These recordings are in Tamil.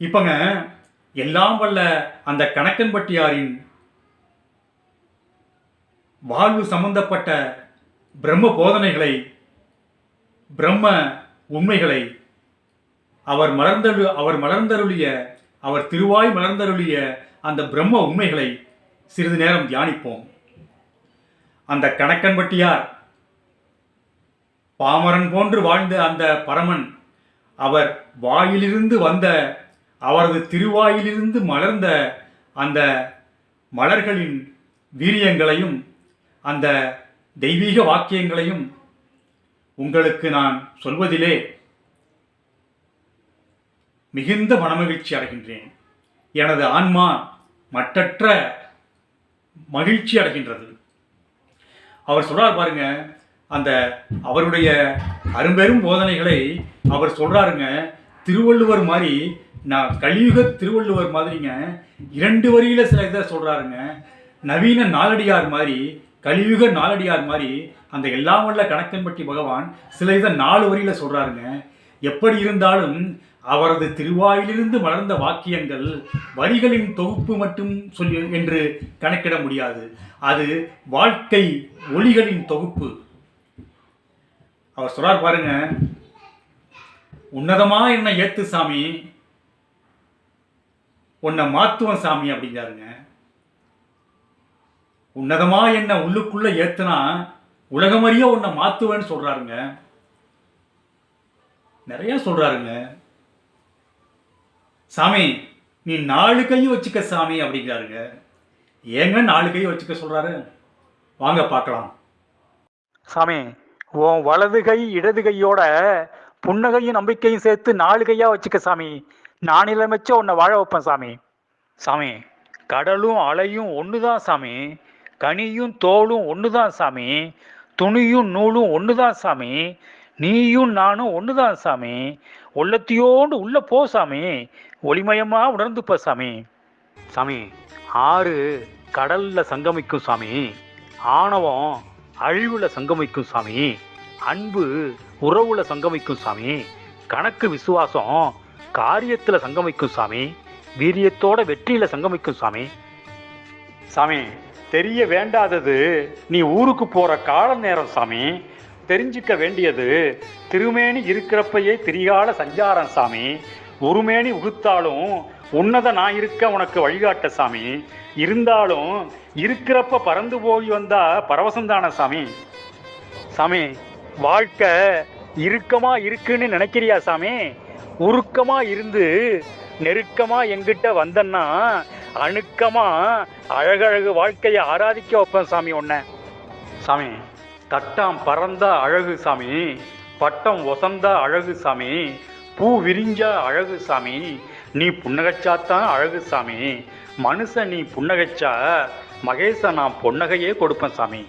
இப்பங்க எல்லாம் வல்ல அந்த கணக்கன்பட்டியாரின் வாழ்வு சம்பந்தப்பட்ட பிரம்ம போதனைகளை பிரம்ம உண்மைகளை அவர் மலர்ந்தரு அவர் மலர்ந்தருளிய அவர் திருவாய் மலர்ந்தருளிய அந்த பிரம்ம உண்மைகளை சிறிது நேரம் தியானிப்போம். அந்த கணக்கன்பட்டியார் பாமரன் போன்று வாழ்ந்த அந்த பரமன் அவர் வாயிலிருந்து வந்த அவரது திருவாயிலிருந்து மலர்ந்த அந்த மலர்களின் வீரியங்களையும் அந்த தெய்வீக வாக்கியங்களையும் உங்களுக்கு நான் சொல்வதிலே மிகுந்த மனமகிழ்ச்சி அடைகின்றேன். எனது ஆன்மா மட்டற்ற மகிழ்ச்சி அடைகின்றது. அவர் சொல்றார் பாருங்க அந்த அவருடைய அரும்பெரும் போதனைகளை அவர் சொல்றாருங்க திருவள்ளுவர் மாதிரி நான் கலியுக திருவள்ளுவர் மாதிரிங்க இரண்டு வரியில் சில இதை சொல்கிறாருங்க நவீன நாலடியார் மாதிரி கலியுக நாலடியார் மாதிரி அந்த எல்லாம் வல்ல கணக்கன்பட்டி பகவான் சில இதை நாலு வரியில் சொல்கிறாருங்க எப்படி இருந்தாலும் அவரது திருவாயிலிருந்து வளர்ந்த வாக்கியங்கள் வரிகளின் தொகுப்பு மட்டும் சொல்லி என்று கணக்கிட முடியாது. அது வாழ்க்கை ஒளிகளின் தொகுப்பு. அவர் சொல்றார் பாருங்க உன்னதமா என்ன ஏத்து சாமி உன்னை மாத்துவன் சாமி அப்படிங்கிறாருங்க. உன்னதமா என்ன உள்ளுக்குள்ள ஏத்துனா உலகமறிய உன்னை மாத்துவேன்னு சொல்றாருங்க. நிறைய சொல்றாருங்க. சாமி நீ நாலு கையும் வச்சுக்க சாமி அப்படிங்கிறாருங்க. ஏங்க நாலு கையும் வச்சுக்க சொல்றாரு? வாங்க பார்க்கலாம். சாமி உன் வலது கை இடது கையோட புன்னகையும் நம்பிக்கையும் சேர்த்து நாலு கையா வச்சுக்க சாமி. நான் வச்ச உன்னை வாழ வைப்பேன் சாமி. சாமி கடலும் அலையும் ஒன்று தான் சாமி. கனியும் தோலும் ஒன்று தான் சாமி. துணியும் நூலும் ஒன்று தான் சாமி. நீயும் நானும் ஒன்று தான் சாமி. உள்ளத்தையோண்டு உள்ள போ சாமி. ஒளிமயமாக உணர்ந்துப்ப சாமி. சாமி ஆறு கடலில் சங்கமிக்கும் சாமி. ஆணவம் அழிவில் சங்கமிக்கும் சாமி. அன்பு உறவுல சங்கமிக்கும் சாமி. கணக்கு விசுவாசம் காரியத்துல சங்கமிக்கும் சாமி வீரியத்தோட வெற்றியில சங்கமிக்கும் சாமி. சாமி தெரிய வேண்டாதது நீ ஊருக்கு போற கால நேரம் சாமி. தெரிஞ்சுக்க வேண்டியது திருமேனி இருக்கிறப்பையே திரிகால சஞ்சாரம் சாமி. உருமேனி உகுத்தாலும் உன்னத நான் இருக்க உனக்கு வழிகாட்ட சாமி. இருந்தாலும் இருக்கிறப்ப பறந்து போய் வந்தா பரவசம்தான சாமி. சாமி வாழ்க்கை இறுக்கமாக இருக்குன்னு நினைக்கிறியா சாமி? உருக்கமா இருந்து நெருக்கமா எங்கிட்ட வந்தன்னா அணுக்கமா அழகழகு வாழ்க்கையை ஆராதிக்க வைப்பேன் சாமி ஒன்ன சாமி தட்டாம் பறந்தா அழகு சாமி பட்டம் ஒசந்தா அழகு சாமி பூ விரிஞ்சா அழகு சாமி நீ புன்னகைச்சாத்தான் அழகு சாமி மனுஷன் நீ புன்னகைச்சா மகேச நான் பொன்னகையே கொடுப்பேன் சாமி.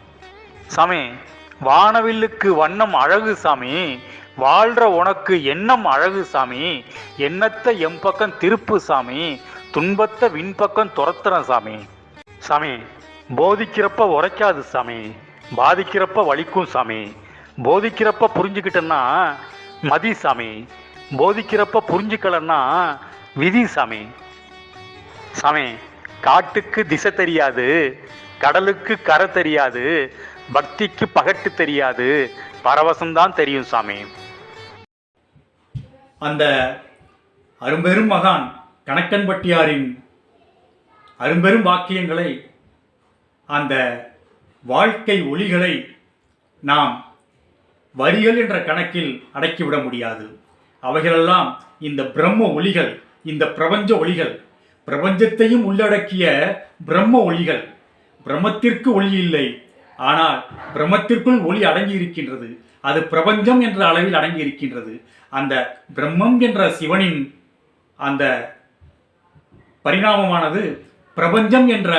சாமி வானவில்லுக்கு வண்ணம் அழகு சாமி வாழ்ற உனக்கு எண்ணம் அழகு சாமி. எண்ணத்தை எம் பக்கம் திருப்பு சாமி. துன்பத்தை விண்பக்கம் துரத்துறேன் சாமி. சாமி போதிக்கிறப்ப உரைக்காது சாமி. பாதிக்கிறப்ப வலிக்கும் சாமி. போதிக்கிறப்ப புரிஞ்சுக்கிட்டேன்னா மதி சாமி. போதிக்கிறப்ப புரிஞ்சுக்கலன்னா விதி சாமி. சாமி காட்டுக்கு திசை தெரியாது கடலுக்கு கரை தெரியாது பக்திக்கு பகட்டு தெரியாது பரவசம்தான் தெரியும் சாமி. அந்த அரும்பெரும் மகான் கணக்கன்பட்டியாரின் அரும்பெரும் வாக்கியங்களை அந்த வாழ்க்கை ஒளிகளை நாம் வரிகள் என்ற கணக்கில் அடக்கிவிட முடியாது. அவைகளெல்லாம் இந்த பிரம்ம ஒளிகள் இந்த பிரபஞ்ச ஒளிகள் பிரபஞ்சத்தையும் உள்ளடக்கிய பிரம்ம ஒளிகள் பிரம்மத்திற்கு ஒளி இல்லை. ஆனால் பிரம்மத்திற்குள் ஒளி அடங்கி இருக்கின்றது அது பிரபஞ்சம் என்ற அளவில் அடங்கி இருக்கின்றது அந்த பிரம்மம் என்ற சிவனின் அந்த பரிணாமமானது பிரபஞ்சம் என்ற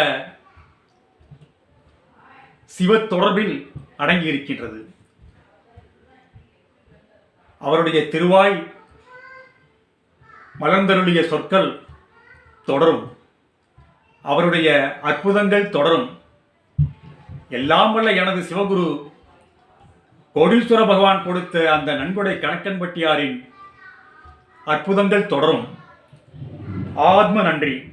சிவ தொடர்பில் அடங்கி இருக்கின்றது அவருடைய திருவாய் மலர்ந்தருடைய சொற்கள் தொடரும். அவருடைய அற்புதங்கள் தொடரும். எல்லாம் வல்ல எனது சிவகுரு. கோடீஸ்வர பகவான் கொடுத்த அந்த நன்கொடை கணக்கன்பட்டியாரின் அற்புதங்கள் தொடரும். ஆத்ம நன்றி.